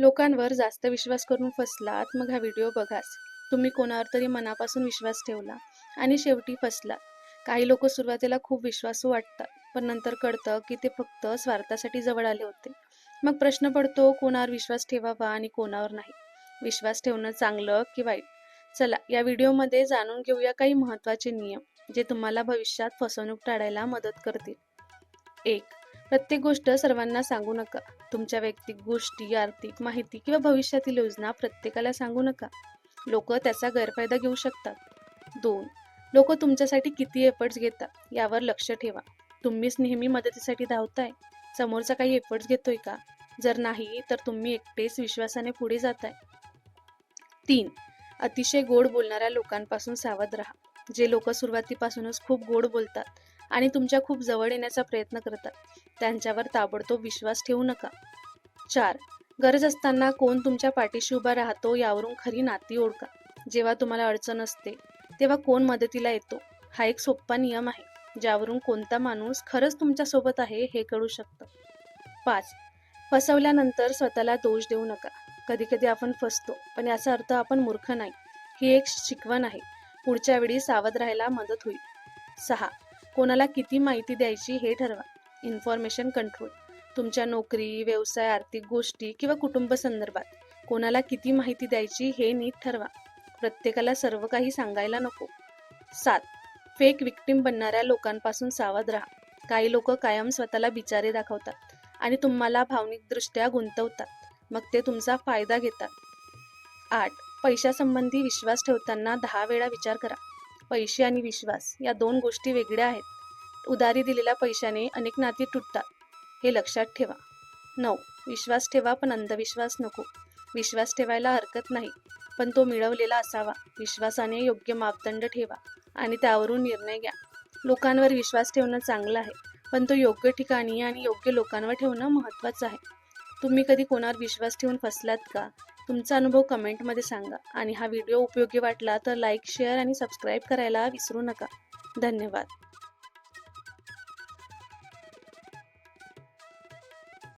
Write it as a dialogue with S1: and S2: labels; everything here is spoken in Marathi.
S1: लोकांवर जास्त विश्वास करून फसलात मग हा व्हिडिओ बघाच. तुम्ही कोणावर तरी मनापासून विश्वास ठेवला आणि शेवटी फसलात. काही लोक सुरुवातीला खूप विश्वासू वाटतात पण नंतर कळतं की ते फक्त स्वार्थासाठी जवळ आले होते. मग प्रश्न पडतो कोणावर विश्वास ठेवावा आणि कोणावर नाही? विश्वास ठेवणं चांगलं की वाईट? चला या व्हिडिओमध्ये जाणून घेऊया काही महत्त्वाचे नियम जे तुम्हाला भविष्यात फसवणूक टाळायला मदत करतील. एक प्रत्येक गोष्ट सर्वांना सांगू नका. तुमच्या वैयक्तिक गोष्टी आर्थिक माहिती किंवा भविष्यातील योजना प्रत्येकाला सांगू नका. लोक त्याचा गैरफायदा घेऊ शकतात. दोन लोक तुमच्यासाठी किती एफर्ट्स घेतात यावर लक्ष ठेवा. तुम्हीच नेहमी मदतीसाठी धावताय. समोरचा काही एफर्ट्स घेतोय का? जर नाही तर तुम्ही एकटेच विश्वासाने पुढे जाताय. तीन अतिशय गोड बोलणाऱ्या लोकांपासून सावध राहा. जे लोक सुरुवातीपासूनच खूप गोड बोलतात आणि तुमच्या खूप जवळ येण्याचा प्रयत्न करतात. त्यांच्यावर ताबडतोब विश्वास ठेवू नका. चार. गरज असताना कोण तुमच्या पाठीशी उभा राहतो यावरून खरी नाती ओळखा. जेव्हा तुम्हाला अडचण असते तेव्हा कोण मदतीला येतो? हा एक सोप्पा नियम आहे ज्यावरून कोणता माणूस खरंच तुमच्यासोबत आहे हे कळू शकतं. पाच. फसवल्यानंतर स्वतःला दोष देऊ नका. कधी कधी आपण फसतो पण याचा अर्थ आपण मूर्ख नाही. ही एक शिकवण आहे. पुढच्या वेळी सावध राहायला मदत होईल. सहा. कोणाला किती माहिती द्यायची हे ठरवा. इन्फॉर्मेशन कंट्रोल तुमच्या नोकरी व्यवसाय आर्थिक गोष्टी किंवा कुटुंब संदर्भात कोणाला किती माहिती द्यायची हे नीट ठरवा. प्रत्येकाला सर्व काही सांगायला नको. सात. फेक विक्टीम बनणाऱ्या लोकांपासून सावध राहा. काही लोक कायम स्वतःला बिचारे दाखवतात आणि तुम्हाला भावनिकदृष्ट्या गुंतवतात. मग ते तुमचा फायदा घेतात. आठ. पैशासंबंधी विश्वास ठेवताना दहा वेळा विचार करा. पैसे आणि विश्वास या दोन गोष्टी वेगळ्या आहेत. उदारी दिलेल्या पैशाने अनेक नाती तुटतात. हे लक्षात ठेवा. नऊ. विश्वास ठेवा पण अंधविश्वास नको. विश्वास ठेवायला हरकत नाही पण तो मिळवलेला असावा. विश्वासाने योग्य मापदंड ठेवा आणि त्यावरून निर्णय घ्या. लोकांवर विश्वास ठेवणं चांगलं आहे पण तो योग्य ठिकाणी आणि योग्य लोकांवर ठेवणं महत्त्वाचं आहे. तुम्ही कधी कोणावर विश्वास ठेवून फसलात का? तुमचा अनुभव कमेंटमध्ये सांगा. आणि हा व्हिडिओ उपयोगी वाटला तर लाईक शेअर आणि सबस्क्राईब करायला विसरू नका. धन्यवाद.